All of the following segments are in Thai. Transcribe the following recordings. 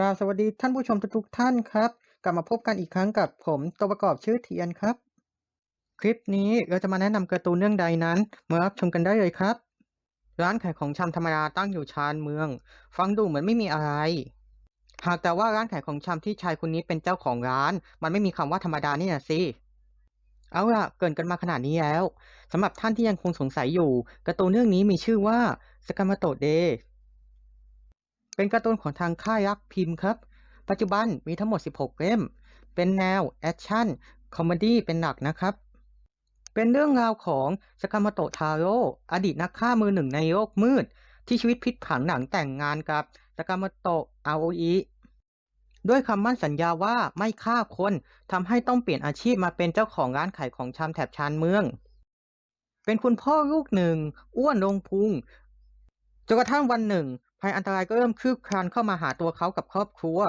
กราบสวัสดีท่านผู้ชมทุกๆท่านครับ กลับมาพบกันอีกครั้งกับผมตัวประกอบชื่อเทียนครับ คลิปนี้เราจะมาแนะนำการ์ตูนเรื่องใดนั้นมารับชมกันได้เลยครับ ร้านขายของชำธรรมดาตั้งอยู่ชานเมือง ฟังดูเหมือนไม่มีอะไร หากแต่ว่าร้านขายของชำที่ชายคนนี้เป็นเจ้าของร้าน มันไม่มีคำว่าธรรมดานี่นะสิเอาล่ะเกินกันมาขนาดนี้แล้วสำหรับท่านที่ยังคงสงสัยอยู่การ์ตูนเรื่องนี้มีชื่อว่าสกามาโตเด เป็นการ์ตูนของทางค่ายรักพิมพ์ครับ ปัจจุบันมีทั้งหมด 16 เล่ม เป็นแนวแอคชั่น คอมเมดี้เป็นหลักนะครับ เป็นเรื่องราวของสกามโตทาโร่อดีตนักฆ่ามือหนึ่งในโลกมืด ที่ชีวิตพลิกผันหลังแต่งงานกับสกามโตอาโออิด้วยคำมั่นสัญญาว่าไม่ฆ่าคนทำให้ต้องเปลี่ยนอาชีพมาเป็นเจ้าของร้านขายของชำแถบชานเมือง เป็นคุณพ่อลูกหนึ่ง อ้วนลงพุงจนกระทั่งวันหนึ่ง ภัยอันตรายก็เริ่มคืบคลานเข้ามาหาตัวเขากับครอบครัว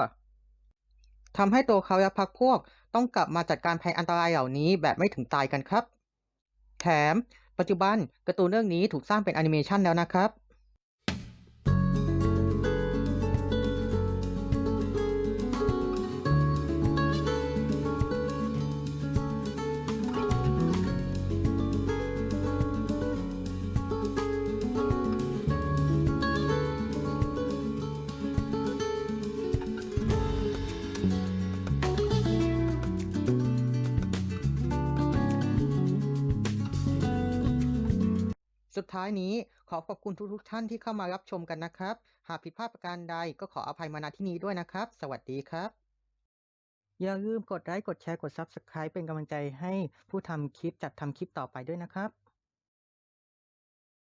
ทำให้ตัวเขาและพรรคพวกต้องกลับมาจัดการภัยอันตรายเหล่านี้แบบไม่ถึงตายกันครับ แถม ปัจจุบันการ์ตูนเรื่องนี้ถูกสร้างเป็นแอนิเมชันแล้วนะครับ สุดท้ายนี้ขอขอบคุณทุกๆท่านที่เข้ามารับชมกันนะครับ หากผิดพลาดประการใดก็ขออภัยมาณที่นี้ด้วยนะครับ สวัสดีครับ อย่าลืมกดไลค์กดแชร์กด Subscribe เป็นกำลังใจให้ผู้ทำคลิปจัดทำคลิปต่อไปด้วยนะครับ